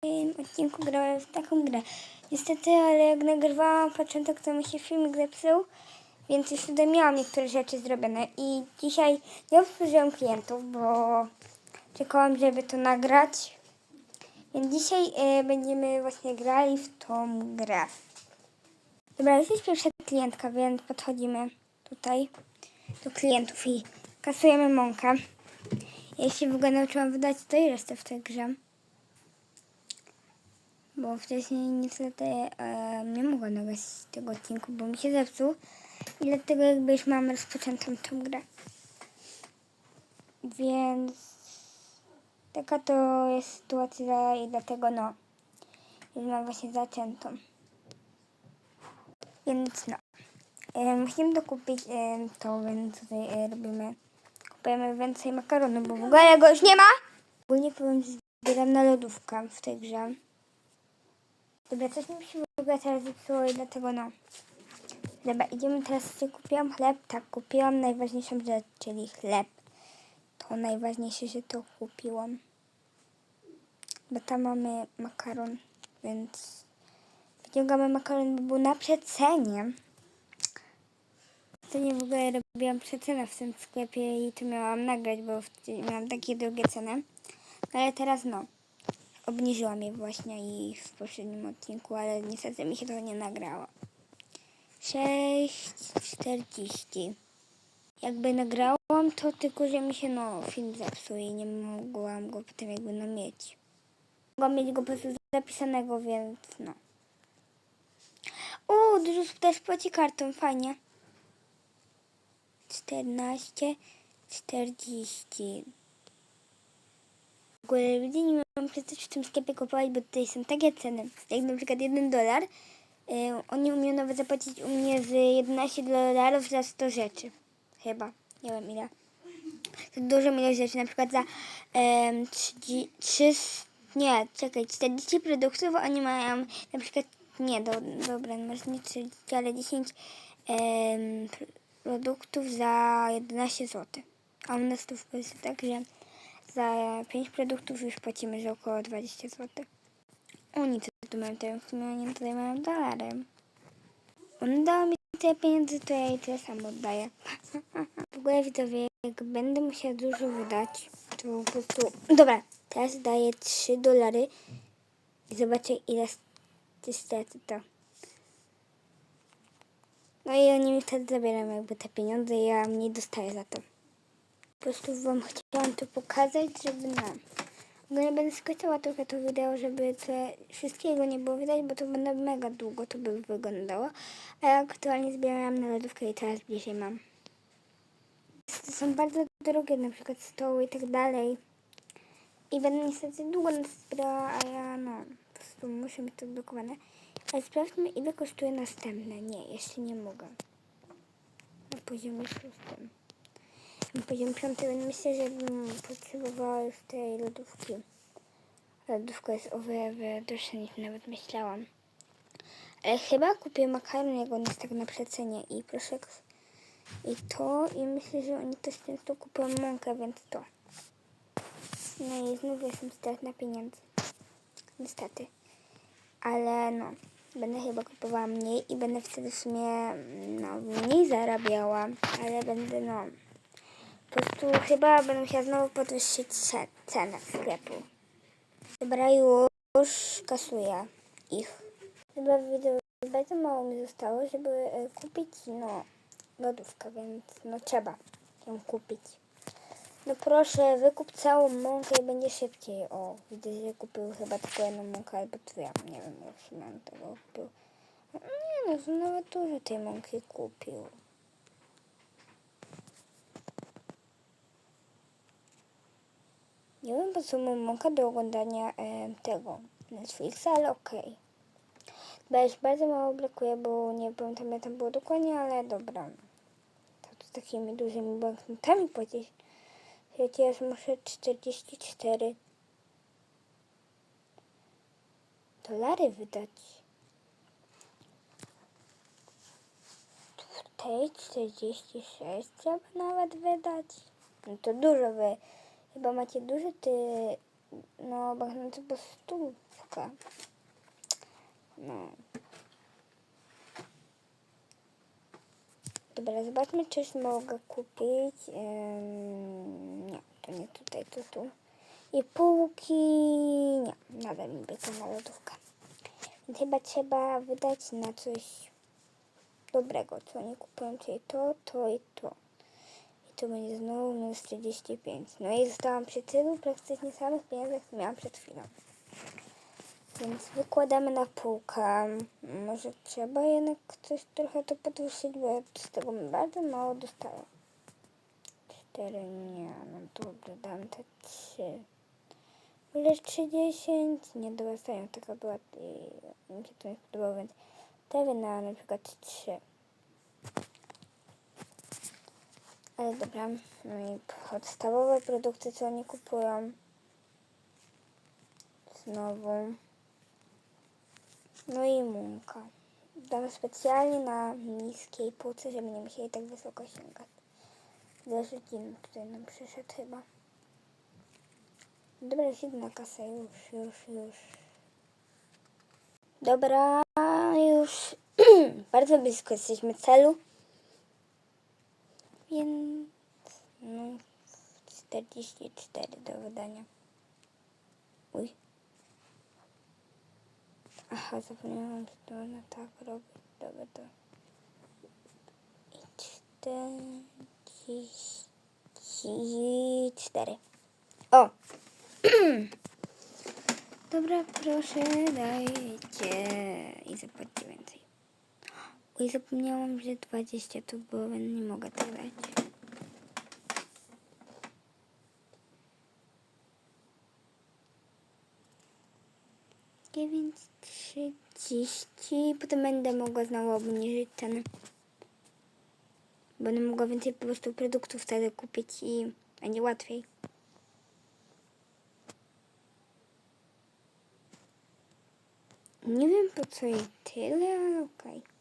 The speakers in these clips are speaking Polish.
tym odcinku grałem w taką grę. Niestety, ale jak nagrywałam początek, to mi się filmik zepsuł, więc już tutaj miałam niektóre rzeczy zrobione. I dzisiaj nie obsłużyłam klientów, bo czekałam, żeby to nagrać. Więc dzisiaj e, będziemy właśnie grali w tą grę. Dobra, jest pierwsza klientka, więc podchodzimy tutaj do klientów i kasujemy mąkę. Ja się w ogóle nauczyłam wydać, to ile jestem w tej grze. Bo wcześniej niestety e, nie mogłam nagrać tego odcinku, bo mi się zepsuł. I dlatego jakby już mam rozpoczętą tą grę. Więc taka to jest sytuacja i dlatego no, już mam właśnie zaczętą. Więc no, e, musimy dokupić e, to, więc tutaj e, robimy, kupujemy więcej makaronu, bo w ogóle go już nie ma. Ogólnie powiem, zbieram na lodówkę w tej grze. Dobra, coś mi się w ogóle teraz zepsuło i dlatego no. Dobra, idziemy teraz, czy kupiłam chleb? Tak, kupiłam najważniejszą rzecz, czyli chleb. To najważniejsze, że to kupiłam. Bo tam mamy makaron, więc wyciągamy makaron, bo był na przecenie. To nie w ogóle robiłam przecenę w tym sklepie i to miałam nagrać, bo miałam takie drogie ceny. No ale teraz no, obniżyłam je właśnie i w poprzednim odcinku, ale niestety mi się to nie nagrało. 6,40. Jakby nagrałam to, tylko że mi się no film zepsuł i nie mogłam go potem jakby no mieć. Mogłam mieć go po prostu zapisanego, więc no. O, dużo też płaci kartą, fajnie. 14, 40. W ogóle nie mam przestać w tym sklepie kupować, bo tutaj są takie ceny. Jak na przykład 1 dolar. Yy, oni umieją nawet zapłacić u mnie z 11 dolarów za 100 rzeczy. Chyba. Nie wiem ile. To dużo ilość rzeczy. Na przykład za um, 30, 300, nie, czekaj, 40 produktów oni mają na przykład, nie, do, dobra, może nie 30, ale 10 em, produktów za 11 zł. A u nas to w Polsce tak, że za 5 produktów już płacimy za około 20 zł. Oni co tu mają teraz, w sumie oni tutaj mają dolary. On dał mi tyle pieniędzy, to ja jej tyle samo oddaję. w ogóle widzowie, jak będę musiała dużo wydać, to po prostu... Dobra, teraz daję 3 dolary i zobaczę ile stracę to. No i oni mi wtedy zabierają jakby te pieniądze i ja mniej dostaję za to. Po prostu wam chciałam to pokazać, żeby na... Ogólnie będę skróciła trochę to wideo, żeby te wszystkiego nie było widać, bo to będę mega długo to by wyglądało. A ja aktualnie zbierałam na lodówkę i teraz bliżej mam. To są bardzo drogie, na przykład stoły i tak dalej. I będę niestety długo nas zbierała, a ja no, po prostu muszę mieć to blokowane. Ale sprawdźmy ile kosztuje następne. Nie, jeszcze nie mogę. Na poziomie szóstym. Na poziomie piątym myślę, że bym potrzebowała już tej lodówki. Lodówka jest o wiele droższa niż nawet myślałam. Ale chyba kupię makaron, jak on jest tak na przecenie i proszek i to i myślę, że oni też często kupują mąkę, więc to. No i znów jestem stratna pieniędzy. Niestety. Ale no, będę chyba kupowała mniej i będę wtedy w sumie no, mniej zarabiała, ale będę no, po prostu chyba będę musiała znowu podwyższyć ce- cenę sklepu. Dobra, już kasuję ich. Chyba widzę, bardzo mało mi zostało, żeby e, kupić no, lodówkę, więc no trzeba ją kupić. No proszę, wykup całą mąkę i będzie szybciej. O, widzę, że kupił chyba tylko jedną mąkę albo dwie. Nie wiem, już mam tego kupił. Nie no, nawet dużo tej mąki kupił. Nie wiem po co mu mąka do oglądania e, tego Netflixa, ale okej. Okay. już bardzo mało brakuje, bo nie pamiętam jak tam było dokładnie, ale dobra. To, to takimi dużymi banknotami płacić. Teraz muszę 44 dolary wydać. Tutaj 46 trzeba nawet wydać. No to dużo wy. Chyba macie duże ty, no banknoty po 100 lodówkę. No. Dobra, zobaczmy, coś mogę kupić. Nie, to nie tutaj, to tu. I półki. Nie, nadal mi będzie na lodówkę. Więc chyba trzeba wydać na coś dobrego, co nie kupują, czyli to, to i to. To będzie znowu minus 45. No i zostałam przy tylu praktycznie samych pieniądzach, co miałam przed chwilą. Więc wykładamy na półkę. Może trzeba jednak coś trochę to podwyższyć, bo ja z tego bardzo mało dostaję. Cztery nie, no dobra, dam te trzy. Ale 30 nie dostaję, taka była i mi się to nie podobało, więc daję na na przykład 3. Ale dobra, no i podstawowe produkty, co oni kupują. Znowu. No i mąka. Dam specjalnie na niskiej półce, żeby nie musieli tak wysoko sięgać. Zarzucimy tutaj nam przyszedł chyba. Dobra, jedna kasa, już, już, już. Dobra, już bardzo blisko jesteśmy celu. Więc no, 44 do wydania. Uj. Aha, zapomniałam, że to ona tak robi. Dobra, to. I 44. O! Dobra, proszę, dajcie. I zapłaćcie więcej. Oj, zapomniałam, że 20 to było, nie mogę tak dać. Dziewięć trzydzieści. Potem będę mogła znowu obniżyć cenę. Będę mogła więcej po prostu produktów wtedy kupić i będzie łatwiej. Nie wiem po co jej tyle, ale okej.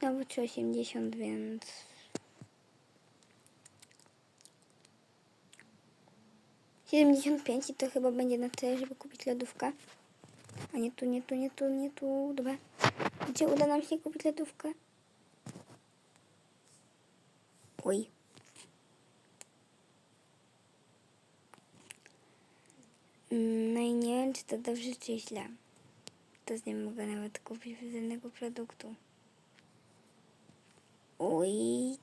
Znowu 380, więc... Siedemdziesiąt pięć i to chyba będzie na tyle, żeby kupić lodówkę. A nie tu, nie tu, nie tu, nie tu. Dobra. Gdzie uda nam się kupić lodówkę? Oj. Mm, No i nie wiem, czy to dobrze, czy źle. To z nie mogę nawet kupić żadnego produktu. Oj.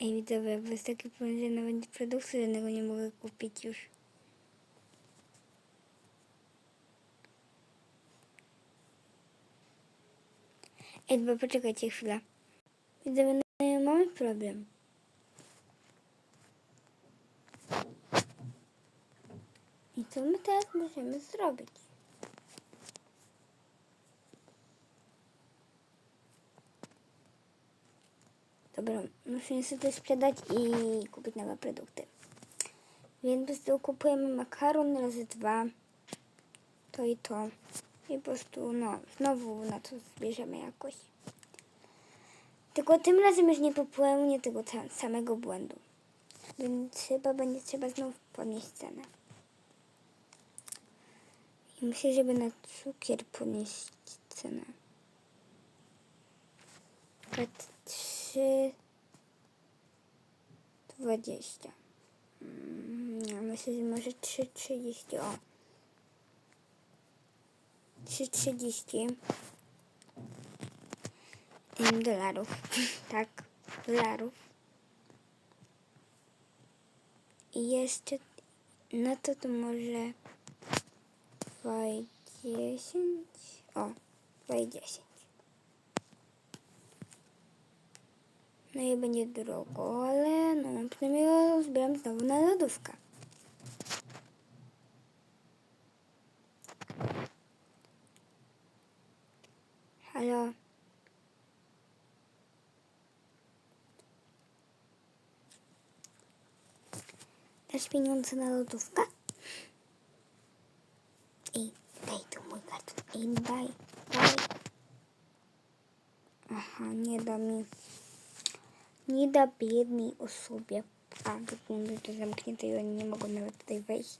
Ej, widzowie, bez takiej że nawet produktu żadnego nie mogę kupić już. Ej, dobra, poczekajcie chwilę. Widzowie, no i mamy problem. I co my teraz możemy zrobić? Dobra, muszę niestety sprzedać i kupić nowe produkty. Więc po prostu kupujemy makaron razy dwa. To i to. I po prostu, no, znowu na to zbierzemy jakoś. Tylko tym razem już nie popełnię tego samego błędu. Więc chyba będzie trzeba znowu podnieść cenę. I myślę, żeby na cukier podnieść cenę. Tak 3 20. Mm, Ja myślę, że może 3,30. O. 3,30 Ym, dolarów. tak, dolarów. I jeszcze no to to może 2,10. O, 2,10. No i będzie drogo, ale no przynajmniej zbieram znowu na lodówkę. Halo. Dasz pieniądze na lodówkę? I daj tu mój karton. I daj, daj. Aha, nie da mi. Nie da biednej osobie. A, wygląda to zamknięte i oni nie mogą nawet tutaj wejść.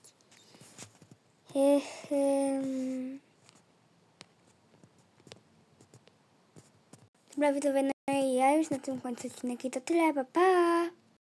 Ehem. Dobra widzowie, no ja już na tym kończę odcinek i to tyle, pa pa!